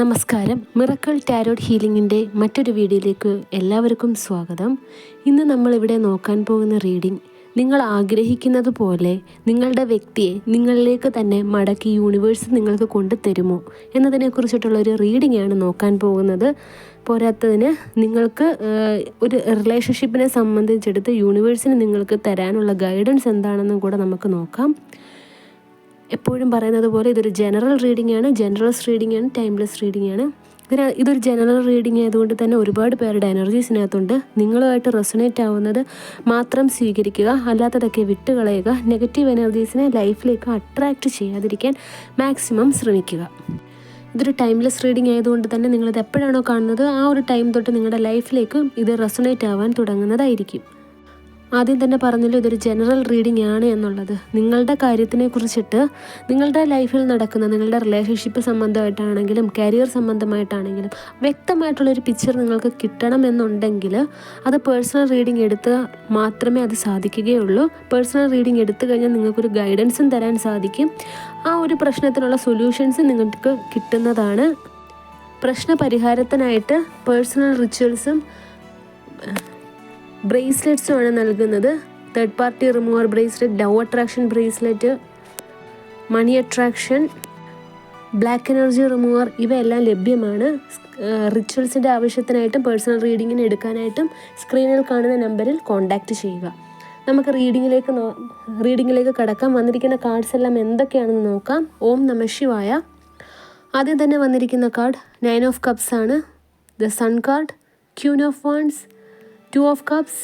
നമസ്കാരം. Miracle tarot ഹീലിംഗിന്റെ മറ്റൊരു വീഡിയോയിലേക്ക് എല്ലാവർക്കും സ്വാഗതം. ഇന്ന് നമ്മളിവിടെ നോക്കാൻ പോകുന്ന റീഡിംഗ് നിങ്ങൾ ആഗ്രഹിക്കുന്നത് പോലെ നിങ്ങളുടെ വ്യക്തിയെ നിങ്ങളിലേക്ക് തന്നെ മടക്കി യൂണിവേഴ്സ് നിങ്ങൾക്ക് കൊണ്ടുതരുമോ എന്നതിനെക്കുറിച്ചിട്ടുള്ള ഒരു റീഡിംഗ് ആണ് നോക്കാൻ പോകുന്നത്. പോരാത്തതിന് നിങ്ങൾക്ക് ഒരു റിലേഷൻഷിപ്പിനെ സംബന്ധിച്ചെടുത്ത് യൂണിവേഴ്സിന് നിങ്ങൾക്ക് തരാനുള്ള ഗൈഡൻസ് എന്താണെന്നും കൂടെ നമുക്ക് നോക്കാം. എപ്പോഴും പറയുന്നത് പോലെ ഇതൊരു ജനറൽ റീഡിംഗ് ആണ്. ജനറൽസ് റീഡിംഗ് ആണ് ടൈംലെസ് റീഡിംഗ് ആണ്. ഇതിന് ഇതൊരു ജനറൽ റീഡിംഗ് ആയതുകൊണ്ട് തന്നെ ഒരുപാട് പേരുടെ എനർജീസ് ഇതിനകത്തുണ്ട്. നിങ്ങളുമായിട്ട് റെസൊണേറ്റ് ആവുന്നത് മാത്രം സ്വീകരിക്കുക അല്ലാത്തതൊക്കെ വിട്ടുകളയുക നെഗറ്റീവ് എനർജീസിനെ ലൈഫിലേക്ക് അട്രാക്റ്റ് ചെയ്യാതിരിക്കാൻ മാക്സിമം ശ്രമിക്കുക. ഇതൊരു ടൈംലെസ് റീഡിംഗ് ആയതുകൊണ്ട് തന്നെ നിങ്ങളിത് എപ്പോഴാണോ കാണുന്നത് ആ ഒരു ടൈം തൊട്ട് നിങ്ങളുടെ ലൈഫിലേക്ക് ഇത് റെസൊണേറ്റ് ആവാൻ തുടങ്ങുന്നതായിരിക്കും. ആദ്യം തന്നെ പറഞ്ഞല്ലോ ഇതൊരു ജനറൽ റീഡിംഗ് ആണ് എന്നുള്ളത്. നിങ്ങളുടെ കാര്യത്തിനെ കുറിച്ചിട്ട് നിങ്ങളുടെ ലൈഫിൽ നടക്കുന്ന നിങ്ങളുടെ റിലേഷൻഷിപ്പ് സംബന്ധമായിട്ടാണെങ്കിലും കരിയർ സംബന്ധമായിട്ടാണെങ്കിലും വ്യക്തമായിട്ടുള്ളൊരു പിക്ചർ നിങ്ങൾക്ക് കിട്ടണം എന്നുണ്ടെങ്കിൽ അത് പേഴ്സണൽ റീഡിംഗ് എടുത്ത് മാത്രമേ അത് സാധിക്കുകയുള്ളൂ. പേഴ്സണൽ റീഡിംഗ് എടുത്തു കഴിഞ്ഞാൽ നിങ്ങൾക്കൊരു ഗൈഡൻസും തരാൻ സാധിക്കും. ആ ഒരു പ്രശ്നത്തിനുള്ള സൊല്യൂഷൻസ് നിങ്ങൾക്ക് കിട്ടുന്നതാണ്. പ്രശ്ന പരിഹാരത്തിനായിട്ട് പേഴ്സണൽ റിച്വൽസും ബ്രേസ്ലെറ്റ്സുമാണ് നൽകുന്നത്. Third party remover bracelet dove attraction bracelet money attraction black energy remover ഇവയെല്ലാം ലഭ്യമാണ്. റിച്വൽസിന്റെ ആവശ്യത്തിനായിട്ടും പേഴ്സണൽ റീഡിങ്ങിന് എടുക്കാനായിട്ടും സ്ക്രീനിൽ കാണുന്ന നമ്പറിൽ കോൺടാക്റ്റ് ചെയ്യുക. നമുക്ക് റീഡിങ്ങിലേക്ക് റീഡിങ്ങിലേക്ക് കടക്കാം. വന്നിരിക്കുന്ന കാർഡ്സ് എല്ലാം എന്തൊക്കെയാണെന്ന് നോക്കാം. ഓം നമ ശിവായ. ആദ്യം തന്നെ വന്നിരിക്കുന്ന കാർഡ് നയൻ ഓഫ് കപ്സ് ആണ്. The sun card queen of wands two of cups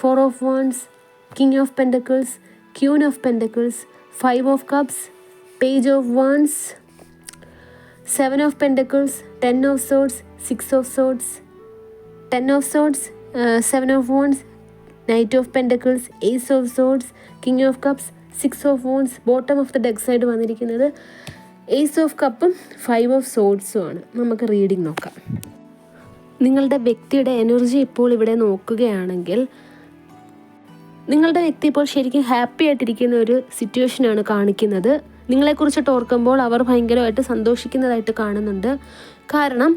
four of wands king of pentacles queen of pentacles five of cups page of wands seven of pentacles ten of swords six of swords ten of swords seven of wands knight of pentacles ace of swords king of cups six of wands bottom of the decks side വന്നിരിക്കുന്നത്. Ace of കപ്പും five of സോഡ്സും ആണ്. നമുക്ക് reading നോക്കാം. നിങ്ങളുടെ വ്യക്തിയുടെ energy ഇപ്പോൾ ഇവിടെ നോക്കുകയാണെങ്കിൽ നിങ്ങളുടെ വ്യക്തി ഇപ്പോൾ ശരിക്കും ഹാപ്പി ആയിട്ടിരിക്കുന്ന ഒരു സിറ്റുവേഷനാണ് കാണിക്കുന്നത്. നിങ്ങളെക്കുറിച്ചിട്ട് ഓർക്കുമ്പോൾ അവർ ഭയങ്കരമായിട്ട് സന്തോഷിക്കുന്നതായിട്ട് കാണുന്നുണ്ട്. കാരണം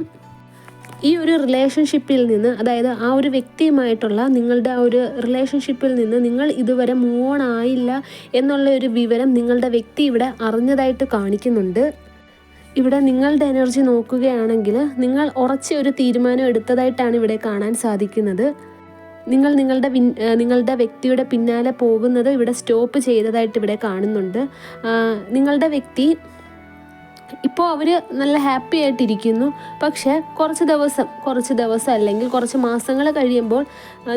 ഈ ഒരു റിലേഷൻഷിപ്പിൽ നിന്ന് അതായത് ആ ഒരു വ്യക്തിയുമായിട്ടുള്ള നിങ്ങളുടെ ആ ഒരു റിലേഷൻഷിപ്പിൽ നിന്ന് നിങ്ങൾ ഇതുവരെ മൂവ് ഓൺ ആയില്ല എന്നുള്ള ഒരു വിവരം നിങ്ങളുടെ വ്യക്തി ഇവിടെ അറിഞ്ഞതായിട്ട് കാണിക്കുന്നുണ്ട്. ഇവിടെ നിങ്ങളുടെ എനർജി നോക്കുകയാണെങ്കിൽ നിങ്ങൾ ഉറച്ച ഒരു തീരുമാനം എടുത്തതായിട്ടാണ് ഇവിടെ കാണാൻ സാധിക്കുന്നത്. നിങ്ങൾ നിങ്ങളുടെ നിങ്ങളുടെ വ്യക്തിയുടെ പിന്നാലെ പോകുന്നത് ഇവിടെ സ്റ്റോപ്പ് ചെയ്തതായിട്ട് ഇവിടെ കാണുന്നുണ്ട്. നിങ്ങളുടെ വ്യക്തി ഇപ്പോൾ അവർ നല്ല ഹാപ്പി ആയിട്ടിരിക്കുന്നു. പക്ഷേ കുറച്ച് ദിവസം കുറച്ച് ദിവസം അല്ലെങ്കിൽ കുറച്ച് മാസങ്ങൾ കഴിയുമ്പോൾ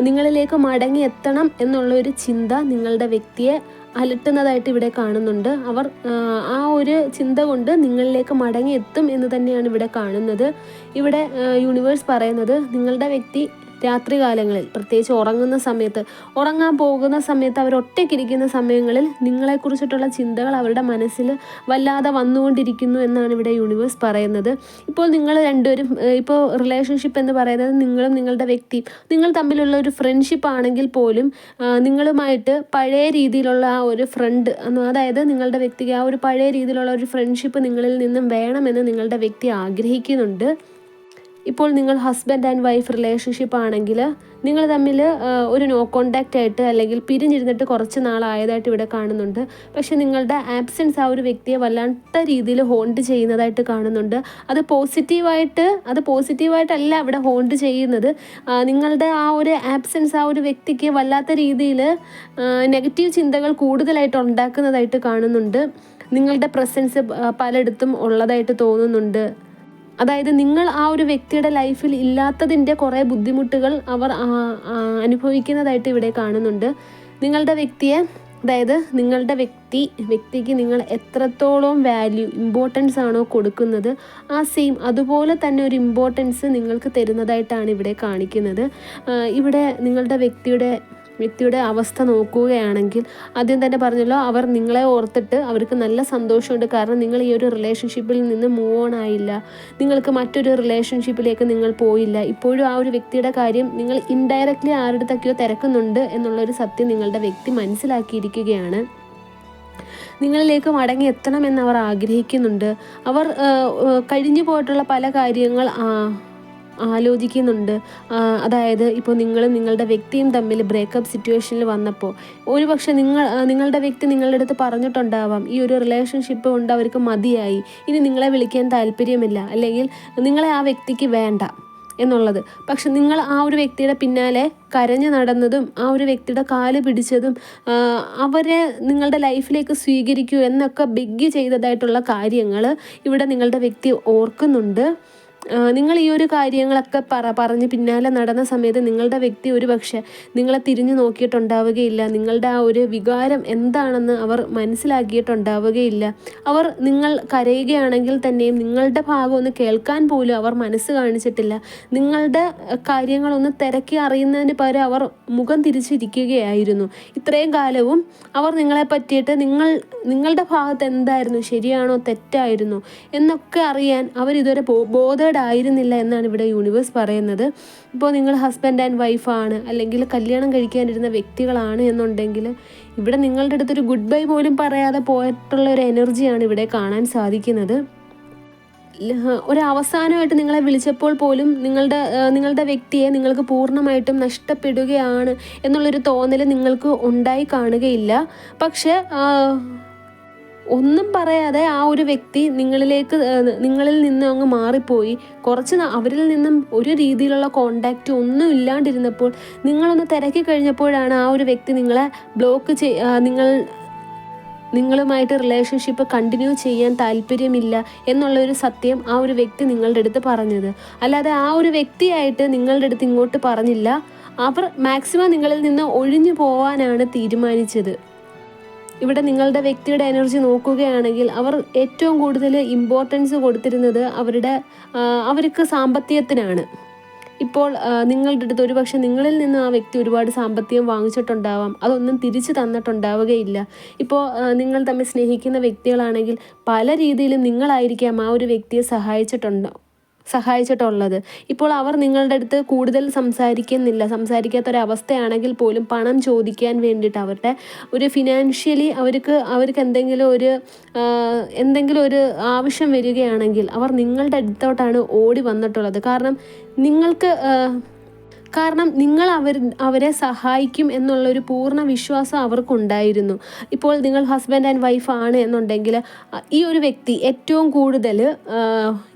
നിങ്ങളിലേക്ക് മടങ്ങി എത്തണം എന്നുള്ള ഒരു ചിന്ത നിങ്ങളുടെ വ്യക്തിയെ അലട്ടുന്നതായിട്ട് ഇവിടെ കാണുന്നുണ്ട്. അവർ ആ, ഒരു ചിന്ത കൊണ്ട് നിങ്ങളിലേക്ക് മടങ്ങി എത്തും എന്ന് തന്നെയാണ് ഇവിടെ കാണുന്നത്. ഇവിടെ യൂണിവേഴ്സ് പറയുന്നത് നിങ്ങളുടെ വ്യക്തി രാത്രികാലങ്ങളിൽ പ്രത്യേകിച്ച് ഉറങ്ങുന്ന സമയത്ത് ഉറങ്ങാൻ പോകുന്ന സമയത്ത് അവർ ഒറ്റയ്ക്കിരിക്കുന്ന സമയങ്ങളിൽ നിങ്ങളെക്കുറിച്ചിട്ടുള്ള ചിന്തകൾ അവരുടെ മനസ്സിൽ വല്ലാതെ വന്നുകൊണ്ടിരിക്കുന്നു എന്നാണ് ഇവിടെ യൂണിവേഴ്സ് പറയുന്നത്. ഇപ്പോൾ നിങ്ങൾ രണ്ടുപേരും ഇപ്പോൾ റിലേഷൻഷിപ്പ് എന്ന് പറയുന്നത് നിങ്ങളും നിങ്ങളുടെ വ്യക്തി നിങ്ങൾ തമ്മിലുള്ള ഒരു ഫ്രണ്ട്ഷിപ്പ് ആണെങ്കിൽ പോലും നിങ്ങളുമായിട്ട് പഴയ രീതിയിലുള്ള ആ ഒരു ഫ്രണ്ട് അതായത് നിങ്ങളുടെ വ്യക്തിക്ക് ആ ഒരു പഴയ രീതിയിലുള്ള ഒരു ഫ്രണ്ട്ഷിപ്പ് നിങ്ങളിൽ നിന്നും വേണമെന്ന് നിങ്ങളുടെ വ്യക്തി ആഗ്രഹിക്കുന്നുണ്ട്. ഇപ്പോൾ നിങ്ങൾ ഹസ്ബൻഡ് ആൻഡ് വൈഫ് റിലേഷൻഷിപ്പ് ആണെങ്കിൽ നിങ്ങൾ തമ്മിൽ ഒരു നോ കോണ്ടാക്റ്റ് ആയിട്ട് അല്ലെങ്കിൽ പിരിഞ്ഞിരുന്നിട്ട് കുറച്ച് നാളായതായിട്ട് ഇവിടെ കാണുന്നുണ്ട്. പക്ഷെ നിങ്ങളുടെ ആബ്സെൻസ് ആ ഒരു വ്യക്തിയെ വല്ലാത്ത രീതിയിൽ ഹോണ്ട് ചെയ്യുന്നതായിട്ട് കാണുന്നുണ്ട്. അത് പോസിറ്റീവായിട്ട് അത് പോസിറ്റീവായിട്ടല്ല ഇവിടെ ഹോണ്ട് ചെയ്യുന്നത്. നിങ്ങളുടെ ആ ഒരു ആബ്സെൻസ് ആ ഒരു വ്യക്തിക്ക് വല്ലാത്ത രീതിയിൽ നെഗറ്റീവ് ചിന്തകൾ കൂടുതലായിട്ട് ഉണ്ടാക്കുന്നതായിട്ട് കാണുന്നുണ്ട്. നിങ്ങളുടെ പ്രസൻസ് പലയിടത്തും ഉള്ളതായിട്ട് തോന്നുന്നുണ്ട്. അതായത് നിങ്ങൾ ആ ഒരു വ്യക്തിയുടെ ലൈഫിൽ ഇല്ലാത്തതിന്റെ കുറേ ബുദ്ധിമുട്ടുകൾ അവർ അനുഭവിക്കുന്നതായിട്ട് ഇവിടെ കാണുന്നുണ്ട്. നിങ്ങളുടെ വ്യക്തിയെ അതായത് നിങ്ങളുടെ വ്യക്തി വ്യക്തിക്ക് നിങ്ങൾ എത്രത്തോളം വാല്യൂ ഇമ്പോർട്ടൻസ് ആണോ കൊടുക്കുന്നത് ആ സെയിം അതുപോലെ തന്നെ ഒരു ഇമ്പോർട്ടൻസ് നിങ്ങൾക്ക് തരുന്നതായിട്ടാണ് ഇവിടെ കാണിക്കുന്നത്. ഇവിടെ നിങ്ങളുടെ വ്യക്തിയുടെ വ്യക്തിയുടെ അവസ്ഥ നോക്കുകയാണെങ്കിൽ ആദ്യം തന്നെ പറഞ്ഞല്ലോ അവർ നിങ്ങളെ ഓർത്തിട്ട് അവർക്ക് നല്ല സന്തോഷമുണ്ട്. കാരണം നിങ്ങൾ ഈ ഒരു റിലേഷൻഷിപ്പിൽ നിന്ന് മൂവ് ഓൺ ആയില്ല. നിങ്ങൾക്ക് മറ്റൊരു റിലേഷൻഷിപ്പിലേക്ക് നിങ്ങൾ പോയില്ല. ഇപ്പോഴും ആ ഒരു വ്യക്തിയുടെ കാര്യം നിങ്ങൾ ഇൻഡയറക്റ്റ്ലി ആരുടെ അടുത്തൊക്കെയോ തിരക്കുന്നുണ്ട് എന്നുള്ളൊരു സത്യം നിങ്ങളുടെ വ്യക്തി മനസ്സിലാക്കിയിരിക്കുകയാണ്. നിങ്ങളിലേക്ക് മടങ്ങി എത്തണമെന്ന് അവർ ആഗ്രഹിക്കുന്നുണ്ട്. അവർ കഴിഞ്ഞു പോയിട്ടുള്ള പല കാര്യങ്ങൾ ആലോചിക്കുന്നുണ്ട്. അതായത് ഇപ്പോൾ നിങ്ങളും നിങ്ങളുടെ വ്യക്തിയും തമ്മിൽ ബ്രേക്കപ്പ് സിറ്റുവേഷനിൽ വന്നപ്പോൾ ഒരുപക്ഷെ നിങ്ങൾ നിങ്ങളുടെ വ്യക്തി നിങ്ങളുടെ അടുത്ത് പറഞ്ഞിട്ടുണ്ടാവാം ഈ ഒരു റിലേഷൻഷിപ്പ് കൊണ്ട് അവർക്ക് മതിയായി ഇനി നിങ്ങളെ വിളിക്കാൻ താല്പര്യമില്ല അല്ലെങ്കിൽ നിങ്ങളെ ആ വ്യക്തിക്ക് വേണ്ട എന്നുള്ളത്. പക്ഷെ നിങ്ങൾ ആ ഒരു വ്യക്തിയുടെ പിന്നാലെ കരഞ്ഞു നടന്നതും ആ ഒരു വ്യക്തിയുടെ കാൽ പിടിച്ചതും അവരെ നിങ്ങളുടെ ലൈഫിലേക്ക് സ്വീകരിക്കൂ എന്നൊക്കെ ബെഗ് ചെയ്തതായിട്ടുള്ള കാര്യങ്ങൾ ഇവിടെ നിങ്ങളുടെ വ്യക്തി ഓർക്കുന്നുണ്ട്. നിങ്ങൾ ഈ ഒരു കാര്യങ്ങളൊക്കെ പറ പറഞ്ഞ് പിന്നാലെ നടന്ന സമയത്ത് നിങ്ങളുടെ വ്യക്തി ഒരു പക്ഷേ നിങ്ങളെ തിരിഞ്ഞു നോക്കിയിട്ടുണ്ടാവുകയില്ല. നിങ്ങളുടെ ആ ഒരു വികാരം എന്താണെന്ന് അവർ മനസ്സിലാക്കിയിട്ടുണ്ടാവുകയില്ല. അവർ നിങ്ങൾ കരയുകയാണെങ്കിൽ തന്നെയും നിങ്ങളുടെ ഭാഗം ഒന്ന് കേൾക്കാൻ പോലും അവർ മനസ്സ് കാണിച്ചിട്ടില്ല. നിങ്ങളുടെ കാര്യങ്ങളൊന്ന് തിരക്കി അറിയുന്നതിന് പകരം അവർ മുഖം തിരിച്ചിരിക്കുകയായിരുന്നു. ഇത്രയും കാലവും അവർ നിങ്ങളെ പറ്റിയിട്ട് നിങ്ങൾ നിങ്ങളുടെ ഭാഗത്ത് എന്തായിരുന്നു? ശരിയാണോ? തെറ്റായിരുന്നു? എന്നൊക്കെ അറിയാൻ അവരിതുവരെ ബോ ബോധേഡ് ആയിരുന്നില്ല എന്നാണ് ഇവിടെ യൂണിവേഴ്സ് പറയുന്നത്. ഇപ്പോൾ നിങ്ങൾ ഹസ്ബൻഡ് ആൻഡ് വൈഫാണ് അല്ലെങ്കിൽ കല്യാണം കഴിക്കാനിരുന്ന വ്യക്തികളാണ് എന്നുണ്ടെങ്കിൽ ഇവിടെ നിങ്ങളുടെ അടുത്തൊരു ഗുഡ് ബൈ പോലും പറയാതെ പോയിട്ടുള്ള ഒരു എനർജിയാണ് ഇവിടെ കാണാൻ സാധിക്കുന്നത്. ഒരു നിങ്ങളെ വിളിച്ചപ്പോൾ പോലും നിങ്ങളുടെ നിങ്ങളുടെ വ്യക്തിയെ നിങ്ങൾക്ക് പൂർണമായിട്ടും നഷ്ടപ്പെടുകയാണ് എന്നുള്ളൊരു തോന്നൽ നിങ്ങൾക്ക് ഉണ്ടായി കാണുകയില്ല. പക്ഷെ ഒന്നും പറയാതെ ആ ഒരു വ്യക്തി നിങ്ങളിലേക്ക് നിങ്ങളിൽ നിന്ന് അങ്ങ് മാറിപ്പോയി. കുറച്ച് അവരിൽ നിന്നും ഒരു രീതിയിലുള്ള കോണ്ടാക്റ്റ് ഒന്നും ഇല്ലാണ്ടിരുന്നപ്പോൾ നിങ്ങളൊന്ന് തിരക്കി കഴിഞ്ഞപ്പോഴാണ് ആ ഒരു വ്യക്തി നിങ്ങളെ ബ്ലോക്ക് ചെയ് നിങ്ങൾ നിങ്ങളുമായിട്ട് റിലേഷൻഷിപ്പ് കണ്ടിന്യൂ ചെയ്യാൻ താല്പര്യമില്ല എന്നുള്ളൊരു സത്യം ആ ഒരു വ്യക്തി നിങ്ങളുടെ അടുത്ത് പറഞ്ഞത്. അല്ലാതെ ആ ഒരു വ്യക്തിയായിട്ട് നിങ്ങളുടെ അടുത്ത് ഇങ്ങോട്ട് പറഞ്ഞില്ല. അവർ മാക്സിമം നിങ്ങളിൽ നിന്ന് ഒഴിഞ്ഞു പോവാനാണ് തീരുമാനിച്ചത്. ഇവിടെ നിങ്ങളുടെ വ്യക്തിയുടെ എനർജി നോക്കുകയാണെങ്കിൽ അവർ ഏറ്റവും കൂടുതൽ ഇമ്പോർട്ടൻസ് കൊടുത്തിരുന്നത് അവരുടെ അവർക്ക് സാമ്പത്തികത്തിനാണ്. ഇപ്പോൾ നിങ്ങളുടെ അടുത്ത് ഒരുപക്ഷെ നിങ്ങളിൽ നിന്ന് ആ വ്യക്തി ഒരുപാട് സാമ്പത്തികം വാങ്ങിച്ചിട്ടുണ്ടാവാം. അതൊന്നും തിരിച്ചു തന്നിട്ടുണ്ടാവുകയില്ല. ഇപ്പോൾ നിങ്ങൾ തമ്മിൽ സ്നേഹിക്കുന്ന വ്യക്തികളാണെങ്കിൽ പല രീതിയിലും നിങ്ങളായിരിക്കാം ആ ഒരു വ്യക്തിയെ സഹായിച്ചിട്ടുണ്ടോ? സഹായിച്ചിട്ടുള്ളത്. ഇപ്പോൾ അവർ നിങ്ങളുടെ അടുത്ത് കൂടുതൽ സംസാരിക്കുന്നില്ല. സംസാരിക്കാത്തൊരവസ്ഥയാണെങ്കിൽ പോലും പണം ചോദിക്കാൻ വേണ്ടിയിട്ട് അവരുടെ ഒരു ഫിനാൻഷ്യലി അവർക്ക് അവർക്ക് എന്തെങ്കിലും ഒരു എന്തെങ്കിലും ഒരു ആവശ്യം വരികയാണെങ്കിൽ അവർ നിങ്ങളുടെ അടുത്തോട്ടാണ് ഓടി വന്നിട്ടുള്ളത്. കാരണം നിങ്ങൾക്ക് കാരണം നിങ്ങൾ അവർ അവരെ സഹായിക്കും എന്നുള്ളൊരു പൂർണ വിശ്വാസം അവർക്കുണ്ടായിരുന്നു. ഇപ്പോൾ നിങ്ങൾ ഹസ്ബൻഡ് ആൻഡ് വൈഫ് ആണ് എന്നുണ്ടെങ്കിൽ ഈ ഒരു വ്യക്തി ഏറ്റവും കൂടുതൽ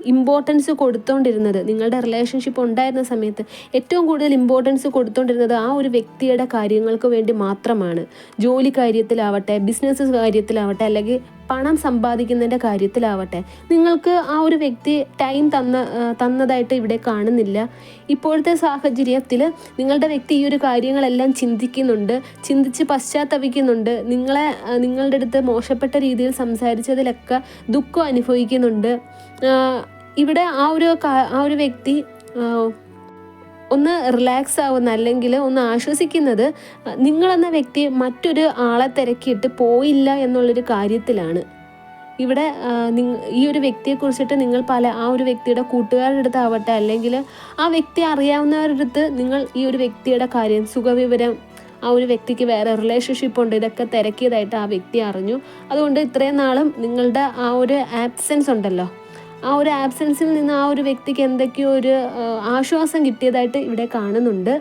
ഇമ്പോർട്ടൻസ് കൊടുത്തോണ്ടിരുന്നത് നിങ്ങളുടെ റിലേഷൻഷിപ്പ് ഉണ്ടായിരുന്ന സമയത്ത് ഏറ്റവും കൂടുതൽ ഇമ്പോർട്ടൻസ് കൊടുത്തോണ്ടിരുന്നത് ആ ഒരു വ്യക്തിയുടെ കാര്യങ്ങൾക്ക് വേണ്ടി മാത്രമാണ്. ജോലി കാര്യത്തിലാവട്ടെ ബിസിനസ് കാര്യത്തിലാവട്ടെ അല്ലെങ്കിൽ പണം സമ്പാദിക്കുന്നതിന്റെ കാര്യത്തിലാവട്ടെ നിങ്ങൾക്ക് ആ ഒരു വ്യക്തി ടൈം തന്ന തന്നതായിട്ട് ഇവിടെ കാണുന്നില്ല. ഇപ്പോഴത്തെ സാഹചര്യത്തിൽ നിങ്ങളുടെ വ്യക്തി ഈ ഒരു കാര്യങ്ങളെല്ലാം ചിന്തിക്കുന്നുണ്ട് ചിന്തിച്ച് പശ്ചാത്തപിക്കുന്നുണ്ട് നിങ്ങളെ നിങ്ങളുടെ അടുത്ത് മോശപ്പെട്ട രീതിയിൽ സംസാരിച്ചതിലൊക്കെ ദുഃഖം അനുഭവിക്കുന്നുണ്ട്. ഇവിടെ ആ ഒരു ആ ഒരു വ്യക്തി ഒന്ന് റിലാക്സ് ആവുന്ന അല്ലെങ്കിൽ ഒന്ന് ആശ്വസിക്കുന്നത് നിങ്ങളെന്ന വ്യക്തി മറ്റൊരു ആളെ തിരക്കിയിട്ട് പോയില്ല എന്നുള്ളൊരു കാര്യത്തിലാണ്. ഇവിടെ ഈ ഒരു വ്യക്തിയെ കുറിച്ചിട്ട് നിങ്ങൾ പല ആ ഒരു വ്യക്തിയുടെ കൂട്ടുകാരുടെ അടുത്ത് ആവട്ടെ അല്ലെങ്കിൽ ആ വ്യക്തി അറിയാവുന്നവരുടെ അടുത്ത് നിങ്ങൾ ഈ ഒരു വ്യക്തിയുടെ കാര്യം സുഖവിവരം ആ ഒരു വ്യക്തിക്ക് വേറെ റിലേഷൻഷിപ്പ് ഉണ്ട് ഇതൊക്കെ തിരക്കിയതായിട്ട് ആ വ്യക്തി അറിഞ്ഞു. അതുകൊണ്ട് ഇത്രയും നാളും നിങ്ങളുടെ ആ ഒരു ആബ്സെൻസ് ഉണ്ടല്ലോ. ആ ഒരു ആബ്സെൻസിൽ നിന്ന് ആ ഒരു വ്യക്തിക്ക് എന്തൊക്കെയോ ഒരു ആശ്വാസം കിട്ടിയതായിട്ട് ഇവിടെ കാണുന്നുണ്ട്.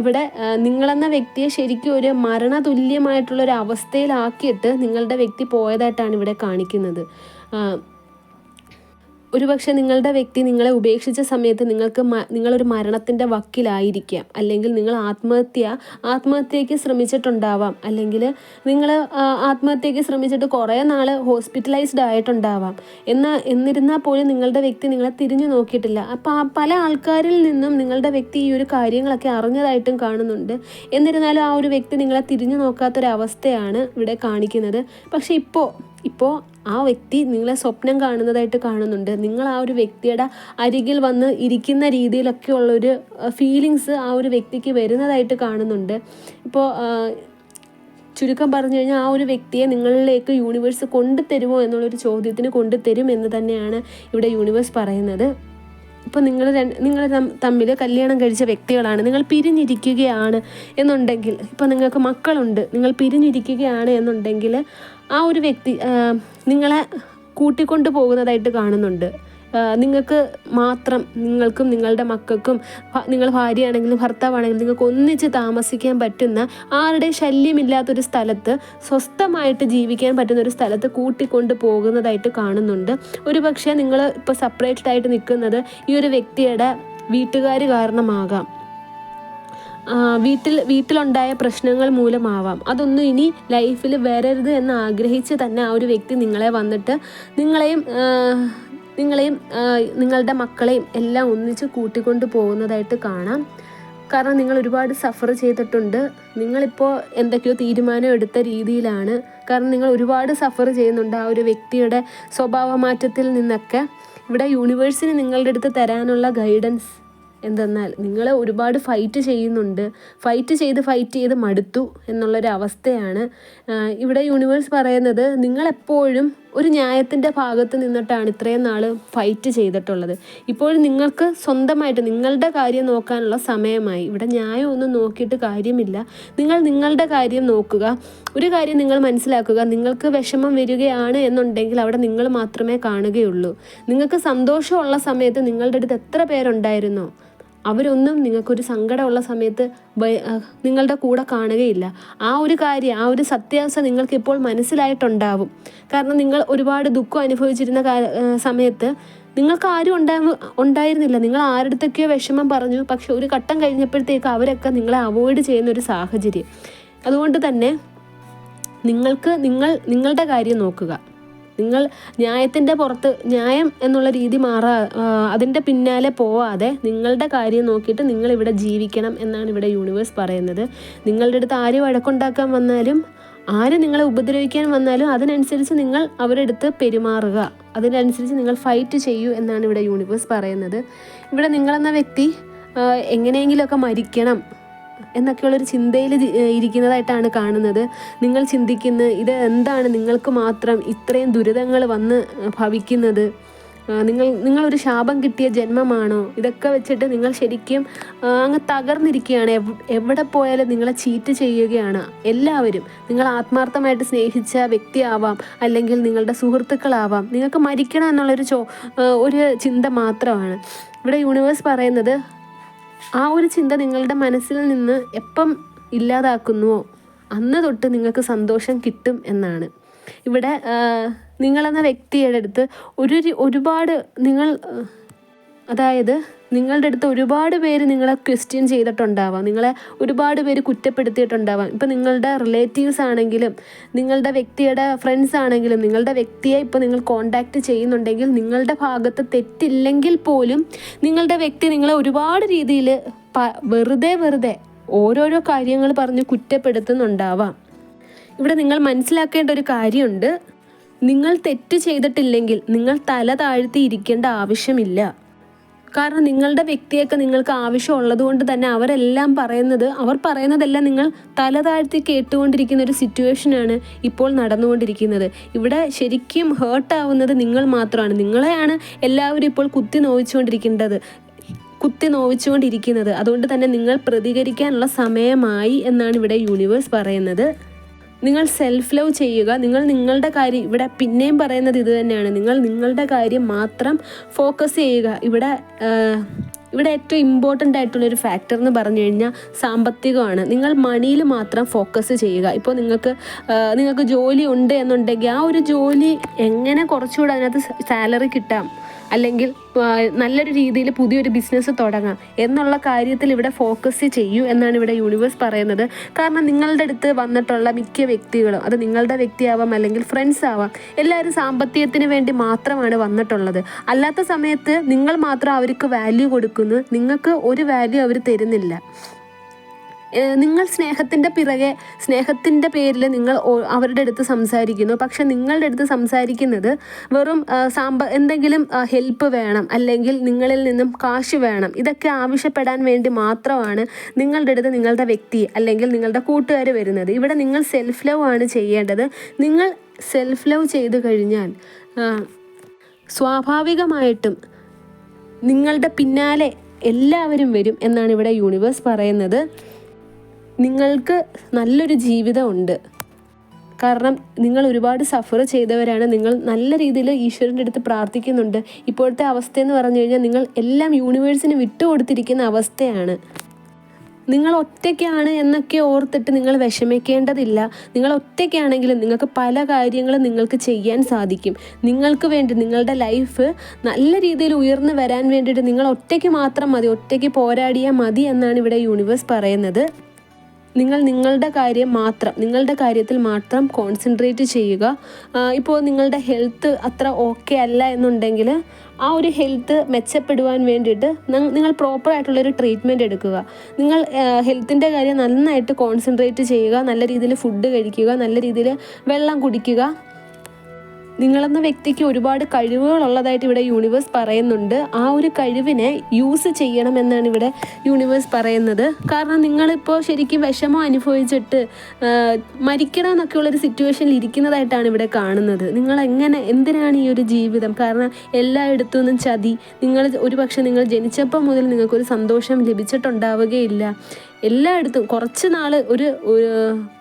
ഇവിടെ നിങ്ങളെന്ന വ്യക്തിയെ ശരിക്കും ഒരു മരണതുല്യമായിട്ടുള്ള ഒരു അവസ്ഥയിലാക്കിയിട്ട് നിങ്ങളുടെ വ്യക്തി പോയതായിട്ടാണ് ഇവിടെ കാണിക്കുന്നത്. ഒരുപക്ഷെ നിങ്ങളുടെ വ്യക്തി നിങ്ങളെ ഉപേക്ഷിച്ച സമയത്ത് നിങ്ങൾക്ക് നിങ്ങളൊരു മരണത്തിന്റെ വക്കിലായിരിക്കാം. അല്ലെങ്കിൽ നിങ്ങൾ ആത്മഹത്യ ആത്മഹത്യയ്ക്ക് ശ്രമിച്ചിട്ടുണ്ടാവാം. അല്ലെങ്കിൽ നിങ്ങൾ ആത്മഹത്യയ്ക്ക് ശ്രമിച്ചിട്ട് കുറേ നാൾ ഹോസ്പിറ്റലൈസ്ഡ് ആയിട്ടുണ്ടാവാം. എന്നാൽ എന്നിരുന്നാൽ പോലും നിങ്ങളുടെ വ്യക്തി നിങ്ങളെ തിരിഞ്ഞു നോക്കിയിട്ടില്ല. അപ്പോൾ പല ആൾക്കാരിൽ നിന്നും നിങ്ങളുടെ വ്യക്തി ഈ ഒരു കാര്യങ്ങളൊക്കെ അറിഞ്ഞതായിട്ടും കാണുന്നുണ്ട്. എന്നിരുന്നാലും ആ ഒരു വ്യക്തി നിങ്ങളെ തിരിഞ്ഞു നോക്കാത്തൊരവസ്ഥയാണ് ഇവിടെ കാണിക്കുന്നത്. പക്ഷേ ഇപ്പോൾ ഇപ്പോൾ ആ വ്യക്തി നിങ്ങളെ സ്വപ്നം കാണുന്നതായിട്ട് കാണുന്നുണ്ട്. നിങ്ങൾ ആ ഒരു വ്യക്തിയുടെ അരികിൽ വന്ന് ഇരിക്കുന്ന രീതിയിലൊക്കെ ഉള്ളൊരു ഫീലിങ്സ് ആ ഒരു വ്യക്തിക്ക് വരുന്നതായിട്ട് കാണുന്നുണ്ട്. ഇപ്പോൾ ചുരുക്കം പറഞ്ഞു കഴിഞ്ഞാൽ ആ ഒരു വ്യക്തിയെ നിങ്ങളിലേക്ക് യൂണിവേഴ്സ് കൊണ്ടുതരുമോ എന്നുള്ളൊരു ചോദ്യത്തിന് കൊണ്ടുതരും എന്ന് തന്നെയാണ് ഇവിടെ യൂണിവേഴ്സ് പറയുന്നത്. ഇപ്പോൾ നിങ്ങൾ നിങ്ങൾ തമ്മിൽ കല്യാണം കഴിച്ച വ്യക്തികളാണ്. നിങ്ങൾ പിരിഞ്ഞിരിക്കുകയാണ് എന്നുണ്ടെങ്കിൽ ഇപ്പോൾ നിങ്ങൾക്ക് മക്കളുണ്ട്. നിങ്ങൾ പിരിഞ്ഞിരിക്കുകയാണ് എന്നുണ്ടെങ്കിൽ ആ ഒരു വ്യക്തി നിങ്ങളെ കൂട്ടിക്കൊണ്ടു പോകുന്നതായിട്ട് കാണുന്നുണ്ട്. നിങ്ങൾക്ക് മാത്രം നിങ്ങൾക്കും നിങ്ങളുടെ മക്കൾക്കും നിങ്ങൾ ഭാര്യയാണെങ്കിലും ഭർത്താവാണെങ്കിലും നിങ്ങൾക്ക് ഒന്നിച്ച് താമസിക്കാൻ പറ്റുന്ന ആരുടെ ശല്യമില്ലാത്തൊരു സ്ഥലത്ത് സ്വസ്ഥമായിട്ട് ജീവിക്കാൻ പറ്റുന്ന ഒരു സ്ഥലത്ത് കൂട്ടിക്കൊണ്ട് പോകുന്നതായിട്ട് കാണുന്നുണ്ട്. ഒരു പക്ഷേ നിങ്ങൾ ഇപ്പോൾ സെപ്പറേറ്റഡ് ആയിട്ട് നിൽക്കുന്നത് ഈ ഒരു വ്യക്തിയുടെ വീട്ടുകാർ കാരണമാകാം. വീട്ടിൽ വീട്ടിലുണ്ടായ പ്രശ്നങ്ങൾ മൂലമാവാം. അതൊന്നും ഇനി ലൈഫിൽ വരരുത് എന്ന് ആഗ്രഹിച്ച് തന്നെ ആ ഒരു വ്യക്തി നിങ്ങളെ വന്നിട്ട് നിങ്ങളെയും നിങ്ങളെയും നിങ്ങളുടെ മക്കളെയും എല്ലാം ഒന്നിച്ച് കൂട്ടിക്കൊണ്ട് പോകുന്നതായിട്ട് കാണാം. കാരണം നിങ്ങൾ ഒരുപാട് സഫർ ചെയ്തിട്ടുണ്ട്. നിങ്ങളിപ്പോൾ എന്തൊക്കെയോ തീരുമാനം എടുത്ത രീതിയിലാണ്. കാരണം നിങ്ങൾ ഒരുപാട് സഫർ ചെയ്യുന്നുണ്ട് ആ ഒരു വ്യക്തിയുടെ സ്വഭാവ മാറ്റത്തിൽ നിന്നൊക്കെ. ഇവിടെ യൂണിവേഴ്സിന് നിങ്ങളുടെ അടുത്ത് തരാനുള്ള ഗൈഡൻസ് എന്തെന്നാൽ നിങ്ങൾ ഒരുപാട് ഫൈറ്റ് ചെയ്യുന്നുണ്ട്. ഫൈറ്റ് ചെയ്ത് ഫൈറ്റ് ചെയ്ത് മടുത്തു എന്നുള്ളൊരു അവസ്ഥയാണ് ഇവിടെ യൂണിവേഴ്സ് പറയുന്നത് നിങ്ങളെപ്പോഴും ഒരു ന്യായത്തിന്റെ ഭാഗത്ത് നിന്നിട്ടാണ് ഇത്രയും നാൾ ഫൈറ്റ് ചെയ്തിട്ടുള്ളത്. ഇപ്പോൾ നിങ്ങൾക്ക് സ്വന്തമായിട്ട് നിങ്ങളുടെ കാര്യം നോക്കാനുള്ള സമയമായി. ഇവിടെ ന്യായം ഒന്നും നോക്കിയിട്ട് കാര്യമില്ല. നിങ്ങൾ നിങ്ങളുടെ കാര്യം നോക്കുക. ഒരു കാര്യം നിങ്ങൾ മനസ്സിലാക്കുക. നിങ്ങൾക്ക് വിഷമം വരികയാണ് എന്നുണ്ടെങ്കിൽ അവിടെ നിങ്ങൾ മാത്രമേ കാണുകയുള്ളൂ. നിങ്ങൾക്ക് സന്തോഷമുള്ള സമയത്ത് നിങ്ങളുടെ അടുത്ത് എത്ര പേരുണ്ടായിരുന്നോ? അവരൊന്നും നിങ്ങൾക്കൊരു സങ്കടമുള്ള സമയത്ത് നിങ്ങളുടെ കൂടെ കാണുകയില്ല. ആ ഒരു കാര്യം ആ ഒരു സത്യാവസ്ഥ നിങ്ങൾക്ക് ഇപ്പോൾ മനസ്സിലായിട്ടുണ്ടാവും. കാരണം നിങ്ങൾ ഒരുപാട് ദുഃഖം അനുഭവിച്ചിരുന്ന സമയത്ത് നിങ്ങൾക്ക് ആരും ഉണ്ടാ ഉണ്ടായിരുന്നില്ല. നിങ്ങൾ ആരുടെത്തൊക്കെയോ വിഷമം പറഞ്ഞു. പക്ഷെ ഒരു ഘട്ടം കഴിഞ്ഞപ്പോഴത്തേക്ക് അവരൊക്കെ നിങ്ങളെ അവോയ്ഡ് ചെയ്യുന്ന ഒരു സാഹചര്യം. അതുകൊണ്ട് തന്നെ നിങ്ങൾക്ക് നിങ്ങൾ നിങ്ങളുടെ കാര്യം നോക്കുക. നിങ്ങൾ ന്യായത്തിന്റെ പുറത്ത് ന്യായം എന്നുള്ള രീതി മാറാ അതിന്റെ പിന്നാലെ പോവാതെ നിങ്ങളുടെ കാര്യം നോക്കിയിട്ട് നിങ്ങൾ ഇവിടെ ജീവിക്കണം എന്നാണ് ഇവിടെ യൂണിവേഴ്സ് പറയുന്നത്. നിങ്ങളുടെ അടുത്ത് ആര് വഴക്കുണ്ടാക്കാൻ വന്നാലും ആര് നിങ്ങളെ ഉപദ്രവിക്കാൻ വന്നാലും അതിനനുസരിച്ച് നിങ്ങൾ അവരുടെ അടുത്ത് പെരുമാറുക. അതിനനുസരിച്ച് നിങ്ങൾ ഫൈറ്റ് ചെയ്യൂ എന്നാണ് ഇവിടെ യൂണിവേഴ്സ് പറയുന്നത്. ഇവിടെ നിങ്ങളെന്ന വ്യക്തി എങ്ങനെയെങ്കിലുമൊക്കെ മരിക്കണം. എന്നൊക്കെയുള്ളൊരു ചിന്തയിൽ ഇരിക്കുന്നതായിട്ടാണ് കാണുന്നത്. നിങ്ങൾ ചിന്തിക്കുന്ന ഇത് എന്താണ്? നിങ്ങൾക്ക് മാത്രം ഇത്രയും ദുരിതങ്ങൾ വന്ന് ഭവിക്കുന്നത്. നിങ്ങൾ നിങ്ങളൊരു ശാപം കിട്ടിയ ജന്മമാണോ? ഇതൊക്കെ വെച്ചിട്ട് നിങ്ങൾ ശരിക്കും അങ്ങ് തകർന്നിരിക്കുകയാണ്. എവ്- എവിടെ പോയാലും നിങ്ങളെ ചീറ്റ് ചെയ്യുകയാണ് എല്ലാവരും. നിങ്ങൾ ആത്മാർത്ഥമായിട്ട് സ്നേഹിച്ച വ്യക്തിയാവാം അല്ലെങ്കിൽ നിങ്ങളുടെ സുഹൃത്തുക്കളാവാം. നിങ്ങൾക്ക് മരിക്കണം എന്നുള്ളൊരു ചോ ഒരു ചിന്ത മാത്രമാണ്. ഇവിടെ യൂണിവേഴ്സ് പറയുന്നത് ആ ഒരു ചിന്ത നിങ്ങളുടെ മനസ്സിൽ നിന്ന് എപ്പം ഇല്ലാതാക്കുന്നുവോ അന്ന് തൊട്ട് നിങ്ങൾക്ക് സന്തോഷം കിട്ടും എന്നാണ്. ഇവിടെ നിങ്ങളെന്ന വ്യക്തിയുടെ അടുത്ത് ഒരു ഒരുപാട് നിങ്ങൾ അതായത് നിങ്ങളുടെ അടുത്ത് ഒരുപാട് പേര് നിങ്ങളെ ക്വസ്റ്റ്യൻ ചെയ്തിട്ടുണ്ടാവാം. നിങ്ങളെ ഒരുപാട് പേര് കുറ്റപ്പെടുത്തിയിട്ടുണ്ടാവാം. ഇപ്പം നിങ്ങളുടെ റിലേറ്റീവ്സ് ആണെങ്കിലും നിങ്ങളുടെ വ്യക്തിയുടെ ഫ്രണ്ട്സ് ആണെങ്കിലും നിങ്ങളുടെ വ്യക്തിയെ ഇപ്പോൾ നിങ്ങൾ കോണ്ടാക്ട് ചെയ്യുന്നുണ്ടെങ്കിൽ നിങ്ങളുടെ ഭാഗത്ത് തെറ്റില്ലെങ്കിൽ പോലും നിങ്ങളുടെ വ്യക്തി നിങ്ങളെ ഒരുപാട് രീതിയിൽ വെറുതെ വെറുതെ ഓരോരോ കാര്യങ്ങൾ പറഞ്ഞ് കുറ്റപ്പെടുത്തുന്നുണ്ടാവാം. ഇവിടെ നിങ്ങൾ മനസ്സിലാക്കേണ്ട ഒരു കാര്യമുണ്ട്. നിങ്ങൾ തെറ്റ് ചെയ്തിട്ടില്ലെങ്കിൽ നിങ്ങൾ തല താഴ്ത്തി ഇരിക്കേണ്ട ആവശ്യമില്ല. കാരണം നിങ്ങളുടെ വ്യക്തിയൊക്കെ നിങ്ങൾക്ക് ആവശ്യമുള്ളത് കൊണ്ട് തന്നെ അവരെല്ലാം പറയുന്നത് അവർ പറയുന്നതെല്ലാം നിങ്ങൾ തല താഴ്ത്തി കേട്ടുകൊണ്ടിരിക്കുന്ന ഒരു സിറ്റുവേഷനാണ് ഇപ്പോൾ നടന്നുകൊണ്ടിരിക്കുന്നത്. ഇവിടെ ശരിക്കും ഹേർട്ടാവുന്നത് നിങ്ങൾ മാത്രമാണ്. നിങ്ങളെയാണ് എല്ലാവരും ഇപ്പോൾ കുത്തി നോവിച്ചുകൊണ്ടിരിക്കേണ്ടത് കുത്തി നോവിച്ചുകൊണ്ടിരിക്കുന്നത്. അതുകൊണ്ട് തന്നെ നിങ്ങൾ പ്രതികരിക്കാനുള്ള സമയമായി എന്നാണ് ഇവിടെ യൂണിവേഴ്സ് പറയുന്നത്. നിങ്ങൾ സെൽഫ് ലവ് ചെയ്യുക നിങ്ങൾ നിങ്ങളുടെ കാര്യം ഇവിടെ പിന്നെയും പറയുന്നത് ഇത് തന്നെയാണ്. നിങ്ങൾ നിങ്ങളുടെ കാര്യം മാത്രം ഫോക്കസ് ചെയ്യുക. ഇവിടെ ഇവിടെ ഏറ്റവും ഇമ്പോർട്ടന്റ് ആയിട്ടുള്ളൊരു ഫാക്ടർ എന്ന് പറഞ്ഞു കഴിഞ്ഞാൽ സാമ്പത്തികമാണ്. നിങ്ങൾ മണിയിൽ മാത്രം ഫോക്കസ് ചെയ്യുക. ഇപ്പോൾ നിങ്ങൾക്ക് നിങ്ങൾക്ക് ജോലി ഉണ്ട് എന്നുണ്ടെങ്കിൽ ആ ഒരു ജോലി എങ്ങനെ കുറച്ചുകൂടെ അതിനകത്ത് സാലറി കിട്ടാം? അല്ലെങ്കിൽ നല്ലൊരു രീതിയിൽ പുതിയൊരു ബിസിനസ് തുടങ്ങാം എന്നുള്ള കാര്യത്തിൽ ഇവിടെ ഫോക്കസ് ചെയ്യൂ എന്നാണ് ഇവിടെ യൂണിവേഴ്സ് പറയുന്നത്. കാരണം നിങ്ങളുടെ അടുത്ത് വന്നിട്ടുള്ള മിക്ക വ്യക്തികളും അത് നിങ്ങളുടെ വ്യക്തിയാവാം അല്ലെങ്കിൽ ഫ്രണ്ട്സ് ആവാം എല്ലാവരും സാമ്പത്തികത്തിന് വേണ്ടി മാത്രമാണ് വന്നിട്ടുള്ളത്. അല്ലാത്ത സമയത്ത് നിങ്ങൾ മാത്രം അവർക്ക് വാല്യൂ കൊടുക്കുന്നു നിങ്ങൾക്ക് ഒരു വാല്യൂ അവർ തരുന്നില്ല. നിങ്ങൾ സ്നേഹത്തിന്റെ പിറകെ സ്നേഹത്തിന്റെ പേരിൽ നിങ്ങൾ അവരുടെ അടുത്ത് സംസാരിക്കുന്നു. പക്ഷെ നിങ്ങളുടെ അടുത്ത് സംസാരിക്കുന്നത് വെറും സാമ്പ എന്തെങ്കിലും ഹെൽപ്പ് വേണം. അല്ലെങ്കിൽ നിങ്ങളിൽ നിന്നും കാശ് വേണം. ഇതൊക്കെ ആവശ്യപ്പെടാൻ വേണ്ടി മാത്രമാണ് നിങ്ങളുടെ അടുത്ത് നിങ്ങളുടെ വ്യക്തി അല്ലെങ്കിൽ നിങ്ങളുടെ കൂട്ടുകാർ വരുന്നത്. ഇവിടെ നിങ്ങൾ സെൽഫ് ലവ് ആണ് ചെയ്യേണ്ടത്. നിങ്ങൾ സെൽഫ് ലവ് ചെയ്തു കഴിഞ്ഞാൽ സ്വാഭാവികമായിട്ടും നിങ്ങളുടെ പിന്നാലെ എല്ലാവരും വരും എന്നാണ് ഇവിടെ യൂണിവേഴ്സ് പറയുന്നത്. നിങ്ങൾക്ക് നല്ലൊരു ജീവിതമുണ്ട്. കാരണം നിങ്ങൾ ഒരുപാട് സഫർ ചെയ്തവരാണ്. നിങ്ങൾ നല്ല രീതിയിൽ ഈശ്വരന്റെ അടുത്ത് പ്രാർത്ഥിക്കുന്നുണ്ട്. ഇപ്പോഴത്തെ അവസ്ഥ എന്ന് പറഞ്ഞു കഴിഞ്ഞാൽ നിങ്ങൾ എല്ലാം യൂണിവേഴ്സിന് വിട്ടുകൊടുത്തിരിക്കുന്ന അവസ്ഥയാണ്. നിങ്ങൾ ഒറ്റയ്ക്കാണ് എന്നൊക്കെ ഓർത്തിട്ട് നിങ്ങൾ വിഷമിക്കേണ്ടതില്ല. നിങ്ങൾ ഒറ്റയ്ക്കാണെങ്കിലും നിങ്ങൾക്ക് പല കാര്യങ്ങളും നിങ്ങൾക്ക് ചെയ്യാൻ സാധിക്കും. നിങ്ങൾക്ക് വേണ്ടി നിങ്ങളുടെ ലൈഫ് നല്ല രീതിയിൽ ഉയർന്നു വരാൻ വേണ്ടിയിട്ട് നിങ്ങൾ ഒറ്റയ്ക്ക് മാത്രം മതി. ഒറ്റയ്ക്ക് പോരാടിയാൽ മതി എന്നാണ് ഇവിടെ യൂണിവേഴ്സ് പറയുന്നത്. നിങ്ങൾ നിങ്ങളുടെ കാര്യം മാത്രം നിങ്ങളുടെ കാര്യത്തിൽ മാത്രം കോൺസെൻട്രേറ്റ് ചെയ്യുക. ഇപ്പോൾ നിങ്ങളുടെ ഹെൽത്ത് അത്ര ഓക്കെ അല്ല എന്നുണ്ടെങ്കിൽ ആ ഒരു ഹെൽത്ത് മെച്ചപ്പെടുവാൻ വേണ്ടിയിട്ട് നിങ്ങൾ പ്രോപ്പർ പ്രോപ്പറായിട്ടുള്ളൊരു ട്രീറ്റ്മെന്റ് എടുക്കുക. നിങ്ങൾ ഹെൽത്തിന്റെ കാര്യം നന്നായിട്ട് കോൺസെൻട്രേറ്റ് ചെയ്യുക നല്ല രീതിയിൽ ഫുഡ് കഴിക്കുക നല്ല രീതിയിൽ വെള്ളം കുടിക്കുക. നിങ്ങളെന്ന വ്യക്തിക്ക് ഒരുപാട് കഴിവുകൾ ഉള്ളതായിട്ട് ഇവിടെ യൂണിവേഴ്സ് പറയുന്നുണ്ട്. ആ ഒരു കഴിവിനെ യൂസ് ചെയ്യണം എന്നാണ് ഇവിടെ യൂണിവേഴ്സ് പറയുന്നത്. കാരണം നിങ്ങളിപ്പോൾ ശരിക്കും വിഷമം അനുഭവിച്ചിട്ട് മരിക്കണം എന്നൊക്കെ ഉള്ളൊരു സിറ്റുവേഷനിൽ ഇരിക്കുന്നതായിട്ടാണ് ഇവിടെ കാണുന്നത്. നിങ്ങൾ എങ്ങനെ എന്തിനാണ് ഈ ഒരു ജീവിതം? കാരണം എല്ലായിടത്തു നിന്നും ചതി നിങ്ങൾ ഒരുപക്ഷെ നിങ്ങൾ ജനിച്ചപ്പോൾ മുതൽ നിങ്ങൾക്കൊരു സന്തോഷം ലഭിച്ചിട്ടുണ്ടാവുകയില്ല. എല്ലായിടത്തും കുറച്ച് നാൾ ഒരു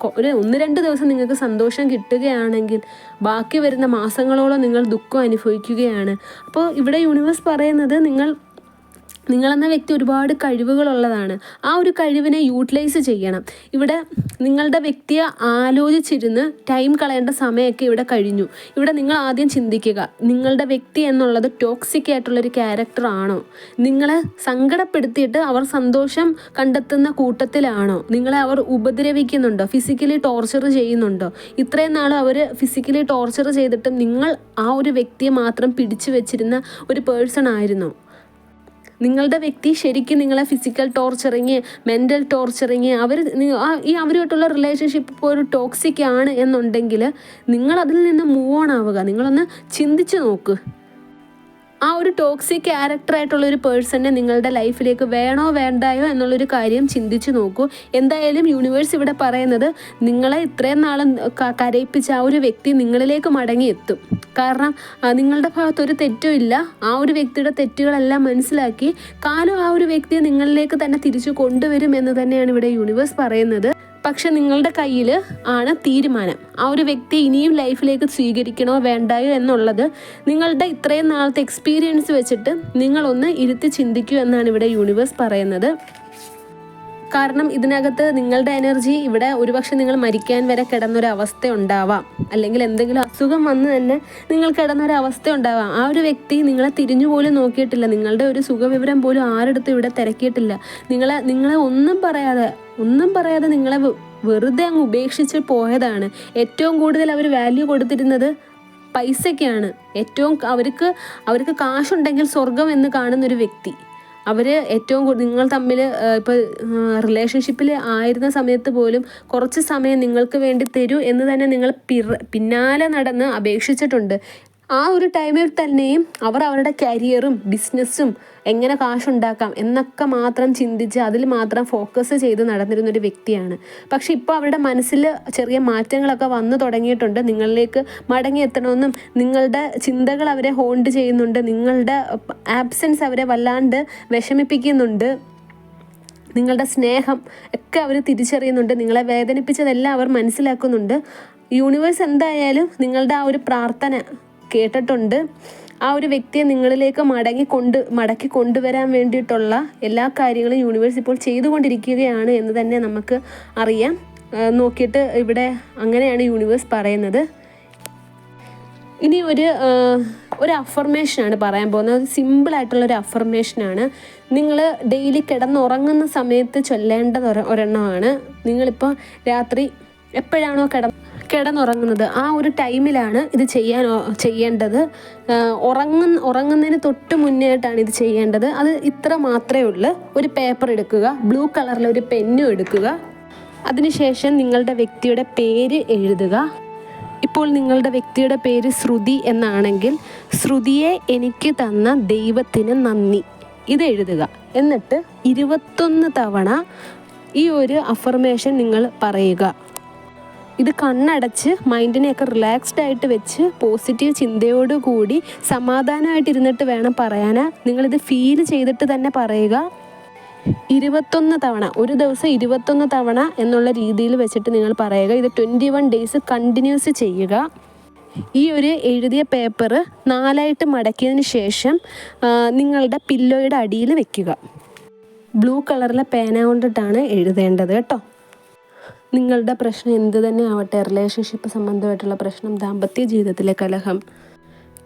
ഒരു ഒന്ന് രണ്ട് ദിവസം നിങ്ങൾക്ക് സന്തോഷം കിട്ടുകയാണെങ്കിൽ ബാക്കി വരുന്ന മാസങ്ങളോളം നിങ്ങൾ ദുഃഖം അനുഭവിക്കുകയാണ്. അപ്പോൾ ഇവിടെ യൂണിവേഴ്സ് പറയുന്നത് നിങ്ങൾ നിങ്ങളെന്ന വ്യക്തി ഒരുപാട് കഴിവുകളുള്ളതാണ്. ആ ഒരു കഴിവിനെ യൂട്ടിലൈസ് ചെയ്യണം. ഇവിടെ നിങ്ങളുടെ വ്യക്തിയെ ആലോചിച്ചിരുന്ന് ടൈം കളയേണ്ട സമയമൊക്കെ ഇവിടെ കഴിഞ്ഞു. ഇവിടെ നിങ്ങൾ ആദ്യം ചിന്തിക്കുക നിങ്ങളുടെ വ്യക്തി എന്നുള്ളത് ടോക്സിക് ആയിട്ടുള്ളൊരു ക്യാരക്ടർ ആണോ? നിങ്ങളെ സങ്കടപ്പെടുത്തിയിട്ട് അവർ സന്തോഷം കണ്ടെത്തുന്ന കൂട്ടത്തിലാണോ? നിങ്ങളെ അവർ ഉപദ്രവിക്കുന്നുണ്ടോ? ഫിസിക്കലി ടോർച്ചർ ചെയ്യുന്നുണ്ടോ? ഇത്രയും നാൾ അവർ ഫിസിക്കലി ടോർച്ചർ ചെയ്തിട്ടും നിങ്ങൾ ആ ഒരു വ്യക്തിയെ മാത്രം പിടിച്ചു വെച്ചിരുന്ന ഒരു പേഴ്സൺ ആയിരുന്നോ? നിങ്ങളുടെ വ്യക്തി ശരിക്കും നിങ്ങളെ ഫിസിക്കൽ ടോർച്ചറിങ് മെന്റൽ ടോർച്ചറിങ് അവർ ഈ അവരുമായിട്ടുള്ള റിലേഷൻഷിപ്പ് ഇപ്പോൾ ഒരു ടോക്സിക് ആണ് എന്നുണ്ടെങ്കിൽ നിങ്ങൾ അതിൽ നിന്ന് മൂവ് ഓൺ ആവുക. നിങ്ങളൊന്ന് ചിന്തിച്ച് നോക്ക്. ആ ഒരു ടോക്സിക് ക്യാരക്ടറായിട്ടുള്ള ഒരു പേഴ്സണെ നിങ്ങളുടെ ലൈഫിലേക്ക് വേണോ വേണ്ടായോ എന്നുള്ളൊരു കാര്യം ചിന്തിച്ചു നോക്കൂ. എന്തായാലും യൂണിവേഴ്സ് ഇവിടെ പറയുന്നത് നിങ്ങളെ ഇത്രയും നാളും കരയിപ്പിച്ച ആ ഒരു വ്യക്തി നിങ്ങളിലേക്ക് മടങ്ങിയെത്തും. കാരണം നിങ്ങളുടെ ഭാഗത്ത് ഒരു തെറ്റും ഇല്ല. ആ ഒരു വ്യക്തിയുടെ തെറ്റുകളെല്ലാം മനസ്സിലാക്കി കാലം ആ ഒരു വ്യക്തിയെ നിങ്ങളിലേക്ക് തന്നെ തിരിച്ചു കൊണ്ടുവരും എന്ന് തന്നെയാണ് ഇവിടെ യൂണിവേഴ്സ് പറയുന്നത്. പക്ഷെ നിങ്ങളുടെ കയ്യിൽ ആണ് തീരുമാനം. ആ ഒരു വ്യക്തി ഇനിയും ലൈഫിലേക്ക് സ്വീകരിക്കണോ വേണ്ടയോ എന്നുള്ളത് നിങ്ങളുടെ ഇത്രയും നാളത്തെ എക്സ്പീരിയൻസ് വെച്ചിട്ട് നിങ്ങളൊന്ന് ഇരുത്തി ചിന്തിക്കൂ എന്നാണ് ഇവിടെ യൂണിവേഴ്സ് പറയുന്നത്. കാരണം ഇതിനകത്ത് നിങ്ങളുടെ എനർജി ഇവിടെ ഒരുപക്ഷെ നിങ്ങൾ മരിക്കാൻ വരെ കിടന്നൊരു അവസ്ഥ ഉണ്ടാവാം അല്ലെങ്കിൽ എന്തെങ്കിലും അസുഖം വന്ന് തന്നെ നിങ്ങൾ കിടന്നൊരു അവസ്ഥ ഉണ്ടാവാം ആ ഒരു വ്യക്തി നിങ്ങളെ തിരിഞ്ഞു പോലും നോക്കിയിട്ടില്ല. നിങ്ങളുടെ ഒരു സുഖവിവരം പോലും ആരെടുത്ത് ഇവിടെ തിരക്കിയിട്ടില്ല. നിങ്ങളെ നിങ്ങളെ ഒന്നും പറയാതെ ഒന്നും പറയാതെ നിങ്ങളെ വെറുതെ അങ്ങ് ഉപേക്ഷിച്ച് പോയതാണ്. ഏറ്റവും കൂടുതൽ അവർ വാല്യൂ കൊടുത്തിരുന്നത് പൈസയ്ക്കാണ്. ഏറ്റവും അവർക്ക് അവർക്ക് കാശുണ്ടെങ്കിൽ സ്വർഗം എന്ന് കാണുന്നൊരു വ്യക്തി. അവർ ഏറ്റവും കൂടുതൽ നിങ്ങൾ തമ്മിൽ ഇപ്പോൾ റിലേഷൻഷിപ്പിൽ ആയിരുന്ന സമയത്ത് പോലും കുറച്ച് സമയം നിങ്ങൾക്ക് വേണ്ടി തരൂ എന്ന് തന്നെ നിങ്ങൾ പിന്നാലെ നടന്ന് അപേക്ഷിച്ചിട്ടുണ്ട്. ആ ഒരു ടൈമിൽ തന്നെയും അവർ അവരുടെ കരിയറും ബിസിനസ്സും എങ്ങനെ കാശുണ്ടാക്കാം എന്നൊക്കെ മാത്രം ചിന്തിച്ച് അതിൽ മാത്രം ഫോക്കസ് ചെയ്ത് നടന്നിരുന്ന ഒരു വ്യക്തിയാണ്. പക്ഷെ ഇപ്പോൾ അവരുടെ മനസ്സിൽ ചെറിയ മാറ്റങ്ങളൊക്കെ വന്നു തുടങ്ങിയിട്ടുണ്ട്. നിങ്ങളിലേക്ക് മടങ്ങി എത്തണമെന്നും നിങ്ങളുടെ ചിന്തകൾ അവരെ ഹോൾഡ് ചെയ്യുന്നുണ്ട്. നിങ്ങളുടെ ആബ്സെൻസ് അവരെ വല്ലാണ്ട് വിഷമിപ്പിക്കുന്നുണ്ട്. നിങ്ങളുടെ സ്നേഹം ഒക്കെ അവർ തിരിച്ചറിയുന്നുണ്ട്. നിങ്ങളെ വേദനിപ്പിച്ചതെല്ലാം അവർ മനസ്സിലാക്കുന്നുണ്ട്. യൂണിവേഴ്സ് എന്തായാലും നിങ്ങളുടെ ആ ഒരു പ്രാർത്ഥന കേട്ടിട്ടുണ്ട്. ആ ഒരു വ്യക്തിയെ നിങ്ങളിലേക്ക് മടങ്ങി കൊണ്ട് മടക്കി കൊണ്ടുവരാൻ വേണ്ടിയിട്ടുള്ള എല്ലാ കാര്യങ്ങളും യൂണിവേഴ്സ് ഇപ്പോൾ ചെയ്തുകൊണ്ടിരിക്കുകയാണ് എന്ന് തന്നെ നമുക്ക് അറിയാം. നോക്കിയിട്ട് ഇവിടെ അങ്ങനെയാണ് യൂണിവേഴ്സ് പറയുന്നത്. ഇനി ഒരു ഒരു അഫർമേഷനാണ് പറയാൻ പോകുന്നത്. സിമ്പിളായിട്ടുള്ള ഒരു അഫർമേഷനാണ് നിങ്ങൾ ഡെയിലി കിടന്നുറങ്ങുന്ന സമയത്ത് ചൊല്ലേണ്ടത് ഒരെണ്ണമാണ്. നിങ്ങളിപ്പോൾ രാത്രി എപ്പോഴാണോ കിട കിടന്നുറങ്ങുന്നത്. ആ ഒരു ടൈമിലാണ് ഇത് ചെയ്യാൻ ചെയ്യേണ്ടത്. ഉറങ്ങുന്ന ഉറങ്ങുന്നതിന് തൊട്ട് മുന്നേയായിട്ടാണ് ഇത് ചെയ്യേണ്ടത്. അത് ഇത്ര മാത്രമേ ഉള്ളൂ. ഒരു പേപ്പർ എടുക്കുക ബ്ലൂ കളറിലെ ഒരു പെന്നും എടുക്കുക. അതിനുശേഷം നിങ്ങളുടെ വ്യക്തിയുടെ പേര് എഴുതുക. ഇപ്പോൾ നിങ്ങളുടെ വ്യക്തിയുടെ പേര് ശ്രുതി എന്നാണെങ്കിൽ ശ്രുതിയെ എനിക്ക് തന്ന ദൈവത്തിന് നന്ദി. ഇത് എഴുതുക. എന്നിട്ട് ഇരുപത്തൊന്ന് തവണ ഈ ഒരു അഫർമേഷൻ നിങ്ങൾ പറയുക. ഇത് കണ്ണടച്ച് മൈൻഡിനെയൊക്കെ റിലാക്സ്ഡ് ആയിട്ട് വെച്ച് പോസിറ്റീവ് ചിന്തയോടുകൂടി സമാധാനമായിട്ടിരുന്നിട്ട് വേണം പറയാൻ നിങ്ങളിത് ഫീൽ ചെയ്തിട്ട് തന്നെ പറയുക. ഇരുപത്തൊന്ന് തവണ ഒരു ദിവസം ഇരുപത്തൊന്ന് തവണ എന്നുള്ള രീതിയിൽ വെച്ചിട്ട് നിങ്ങൾ പറയുക. ഇത് ട്വന്റി വൺ ഡേയ്സ് കണ്ടിന്യൂസ് ചെയ്യുക. ഈ ഒരു എഴുതിയ പേപ്പർ നാലായിട്ട് മടക്കിയതിന് ശേഷം നിങ്ങളുടെ പില്ലോയുടെ അടിയിൽ വെക്കുക. ബ്ലൂ കളറിലെ പേന കൊണ്ടിട്ടാണ് എഴുതേണ്ടത് കേട്ടോ. നിങ്ങളുടെ പ്രശ്നം എന്ത് തന്നെ ആവട്ടെ റിലേഷൻഷിപ്പ് സംബന്ധമായിട്ടുള്ള പ്രശ്നം ദാമ്പത്യ ജീവിതത്തിലെ കലഹം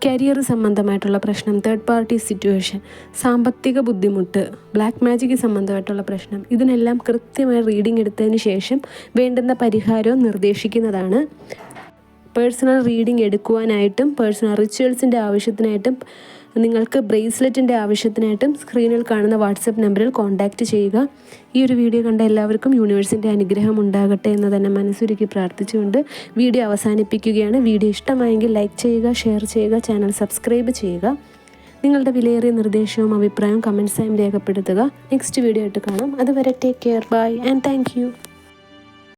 കരിയർ സംബന്ധമായിട്ടുള്ള പ്രശ്നം തേർഡ് പാർട്ടി സിറ്റുവേഷൻ സാമ്പത്തിക ബുദ്ധിമുട്ട് ബ്ലാക്ക് മാജിക് സംബന്ധമായിട്ടുള്ള പ്രശ്നം ഇതിനെല്ലാം കൃത്യമായി റീഡിംഗ് എടുത്തതിന് ശേഷം വേണ്ടുന്ന പരിഹാരവും നിർദ്ദേശിക്കുന്നതാണ്. പേഴ്സണൽ റീഡിംഗ് എടുക്കുവാനായിട്ടും പേഴ്സണൽ റിച്വൽസിന്റെ ആവശ്യത്തിനായിട്ടും നിങ്ങൾക്ക് ബ്രേസ്ലെറ്റിന്റെ ആവശ്യത്തിനായിട്ടും സ്ക്രീനിൽ കാണുന്ന വാട്സപ്പ് നമ്പറിൽ കോൺടാക്റ്റ് ചെയ്യുക. ഈ ഒരു വീഡിയോ കണ്ട എല്ലാവർക്കും യൂണിവേഴ്സിന്റെ അനുഗ്രഹം ഉണ്ടാകട്ടെ എന്ന് തന്നെ മനസ്സുരുക്കി പ്രാർത്ഥിച്ചുകൊണ്ട് വീഡിയോ അവസാനിപ്പിക്കുകയാണ്. വീഡിയോ ഇഷ്ടമായെങ്കിൽ ലൈക്ക് ചെയ്യുക ഷെയർ ചെയ്യുക ചാനൽ സബ്സ്ക്രൈബ് ചെയ്യുക. നിങ്ങളുടെ വിലയേറിയ നിർദ്ദേശവും അഭിപ്രായവും കമൻസായും രേഖപ്പെടുത്തുക. നെക്സ്റ്റ് വീഡിയോ ആയിട്ട് കാണാം. അതുവരെ take care. Bye. And thank